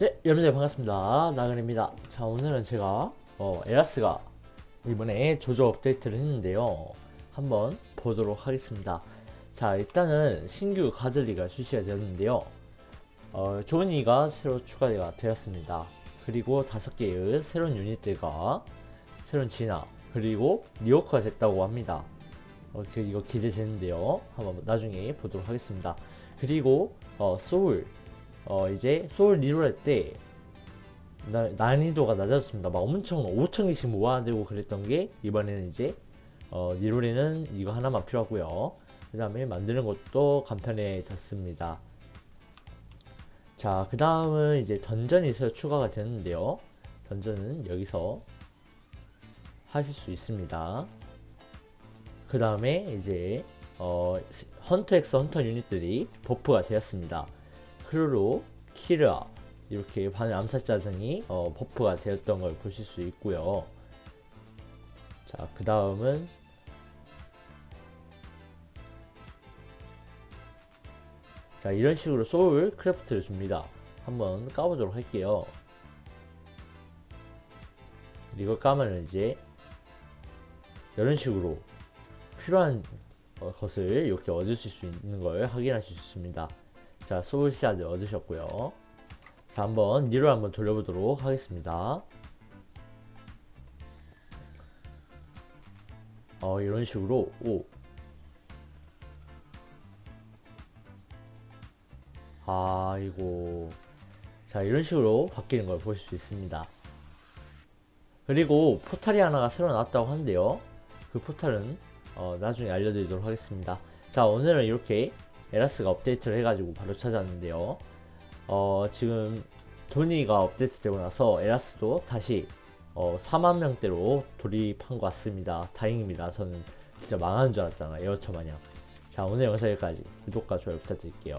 네, 여러분들 반갑습니다. 나근입니다. 자, 오늘은 제가 어, 에라스가 이번에 조조 업데이트를 했는데요. 한번 보도록 하겠습니다. 자, 일단은 신규 가들리가 출시가 되었는데요. 어, 조니가 새로 추가가 되었습니다. 그리고 다섯 개의 새로운 유닛들과 새로운 진화 그리고 니오크가 됐다고 합니다. 어, 그, 이거 기대되는데요. 한번 나중에 보도록 하겠습니다. 그리고 어, 소울 어 이제 소울 리롤 할때 난이도가 낮아졌습니다. 막 엄청 5천 개씩 모아두고 그랬던 게 이번에는 이제 어 리롤에는 이거 하나만 필요하고요. 그 다음에 만드는 것도 간편해졌습니다. 자, 그 다음은 이제 던전이 새로 추가가 되는데요. 던전은 여기서 하실 수 있습니다. 그 다음에 이제 어, 헌터 엑스 헌터 유닛들이 버프가 되었습니다. 크루로, 키르아 이렇게 반을 암살자 등이 어, 버프가 되었던 걸 보실 수 있고요. 자, 그 다음은 자 이런 식으로 소울 크래프트를 줍니다. 한번 까보도록 할게요. 이거 까면 이제 이런 식으로 필요한 어, 것을 이렇게 얻으실 수 있는 걸 확인하실 수 있습니다. 자, 소울샷을 얻으셨고요. 자, 한번 니를 한번 돌려보도록 하겠습니다. 어, 이런 식으로 오. 아이고. 자, 이런 식으로 바뀌는 걸 보실 수 있습니다. 그리고 포탈이 하나가 새로 나왔다고 하는데요. 그 포탈은 어, 나중에 알려드리도록 하겠습니다. 자, 오늘은 이렇게 에라스가 업데이트를 해가지고 바로 찾아왔는데요. 어, 지금 조니가 업데이트 되고 나서 에라스도 다시 어, 4만 명대로 돌입한 것 같습니다. 다행입니다. 저는 진짜 망하는 줄 알았잖아요. 에어처 마냥. 자, 오늘 영상 여기까지. 구독과 좋아요 부탁드릴게요.